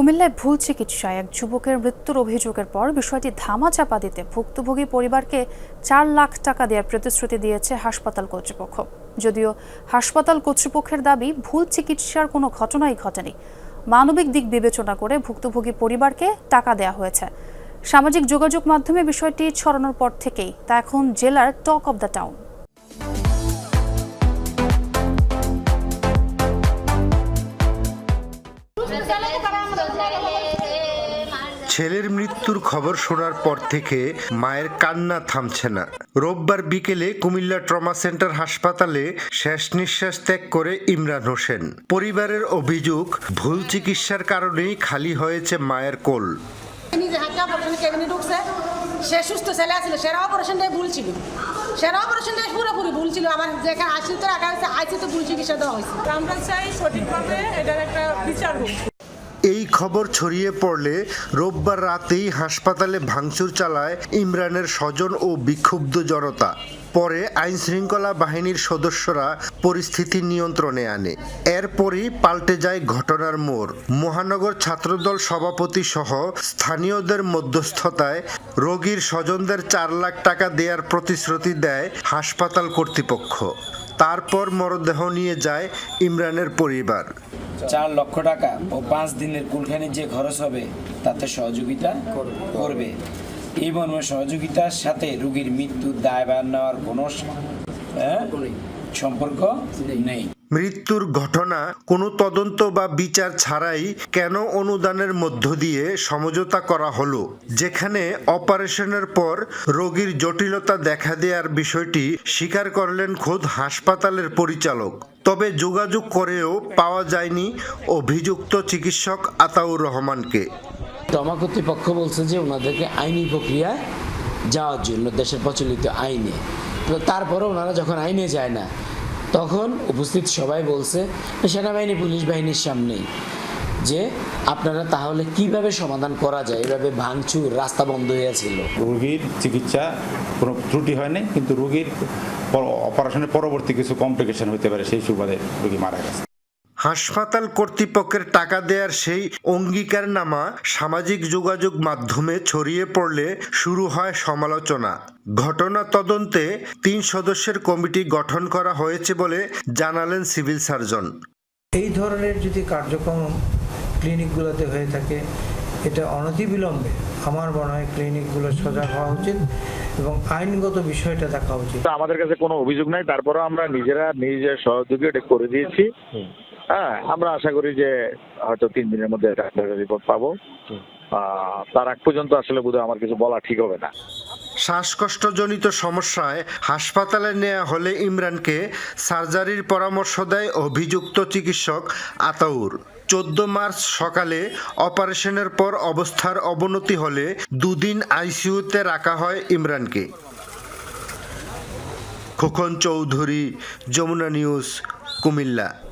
কুমিল্লায় ভুল চিকিৎসায় এক যুবকের মৃত্যুর অভিযোগের পর বিষয়টি ধামাচাপা দিতে ভুক্তভোগী পরিবারকে চার লাখ টাকা দেওয়ার প্রতিশ্রুতি দিয়েছে হাসপাতাল কর্তৃপক্ষ। যদিও হাসপাতাল কর্তৃপক্ষের দাবি, ভুল চিকিৎসার কোনো ঘটনাই ঘটেনি। মানবিক দিক বিবেচনা করে ভুক্তভোগী পরিবারকে টাকা দেওয়া হয়েছে। সামাজিক যোগাযোগ মাধ্যমে বিষয়টি ছড়ানোর পর থেকেই, তা এখন জেলার টক অব দ্য টাউন। ছেলের মৃত্যুর খবর শোনার পর থেকে মায়ের কান্না থামছে না। রোববার বিকেলে কুমিল্লা ট্রমা সেন্টার হাসপাতালে শেষ নিঃশ্বাস ত্যাগ করে ইমরান হোসেন। পরিবারের অভিযোগ, ভুল চিকিৎসার কারণেই খালি হয়েছে মায়ের কোল। সে সুস্থ ছেলে আছিল সেরা অপারেশনটাই ভুল ছিল। সেরা দেশ পুরোপুরি ভুল ছিল। আমার যেখানে আইসিউতে রাখা হয়েছে আইসিউতে ভুল চিকিৎসা দেওয়া হয়েছে। আমরা চাই সঠিকভাবে এটার একটা বিচার হোক। এই খবর ছড়িয়ে পড়লে রোববার রাতেই হাসপাতালে ভাঙচুর চালায় ইমরানের স্বজন ও বিক্ষুব্ধ জনতা। পরে আইন শৃঙ্খলা বাহিনীর সদস্যরা পরিস্থিতি নিয়ন্ত্রণে আনে। এরপরই পাল্টে যায় ঘটনার মোড়। মহানগর ছাত্রদল সভাপতি সহ স্থানীয়দের মধ্যস্থতায় রোগীর স্বজনদের চার লাখ টাকা দেওয়ার প্রতিশ্রুতি দেয় হাসপাতাল কর্তৃপক্ষ। তারপর মরদেহ নিয়ে যায় ইমরানের পরিবার। চার লক্ষ টাকা ও পাঁচ দিনের কুলখানির যে খরচ হবে তাতে সহযোগিতা করবে। এই মর্মে সহযোগিতার সাথে রুগীর মৃত্যুর দায়ভার নেওয়ার কোনো হ্যাঁ, সম্পর্ক নেই। মৃত্যুর ঘটনা কোনো তদন্ত বা বিচার ছাড়াই কেন অনুদানের মধ্য দিয়ে সমঝোতা করা হলো? যেখানে অপারেশনের পর রোগীর জটিলতা দেখা দেওয়ার বিষয়টি স্বীকার করলেন খোদ হাসপাতালের পরিচালক। তবে যোগাযোগ করেও পাওয়া যায়নি অভিযুক্ত চিকিৎসক আতাউর রহমানকে। টমা কর্তৃপক্ষ বলছে যে ওনাদেরকে আইনি প্রক্রিয়ায় যাওয়ার জন্য দেশের প্রচলিত আইনে। তারপরে ওনারা যখন আইনে যায় না তখন উপস্থিত সবাই বলছে, সেনাবাহিনী, পুলিশ বাহিনীর সামনেই যে আপনারা তাহলে কীভাবে সমাধান করা যায়? এভাবে ভাঙচুর, রাস্তা বন্ধ হয়েছিল। রোগীর চিকিৎসা কোনো ত্রুটি হয়নি, কিন্তু রোগীর অপারেশনের পরবর্তী কিছু কমপ্লিকেশন হতে পারে, সেই সুবাদে রোগী মারা গেছে। হাসপাতাল কর্তৃপক্ষের টাকা দেওয়ার সেই অঙ্গীকারনামা সামাজিক যোগাযোগ মাধ্যমে ছড়িয়ে পড়লে শুরু হয় সমালোচনা। ঘটনা তদন্তে তিন সদস্যের কমিটি গঠন করা হয়েছে বলে জানালেন সিভিল সার্জন। এই ধরনের যদি কার্যক্রম ক্লিনিকগুলোতে হয়ে থাকে, এটা অনতিবিলম্বে আমার মনে হয় ক্লিনিকগুলো সজাগ হওয়া উচিত। এবং আইনগত বিষয়টা দেখা উচিত। আমাদের কাছে কোনো অভিযোগ নাই তারপরেও আমরা নিজেরা নিজের সহযোগী এটা করে দিয়েছি। হ্যাঁ আমরা আশা করি যে হয়তো তিন দিনের মধ্যে রিপোর্ট পাবো। আহ, তার আগ পর্যন্ত আসলে বোধহয় আমার কিছু বলা ঠিক হবে না। শ্বাসকষ্টজনিত সমস্যায় হাসপাতালে নেওয়া হলে ইমরানকে সার্জারির পরামর্শ দেয় অভিযুক্ত চিকিৎসক আতাউর। চোদ্দ মার্চ সকালে অপারেশনের পর অবস্থার অবনতি হলে দুদিন আইসিইউতে রাখা হয় ইমরানকে। খোকন চৌধুরী, যমুনা নিউজ, কুমিল্লা।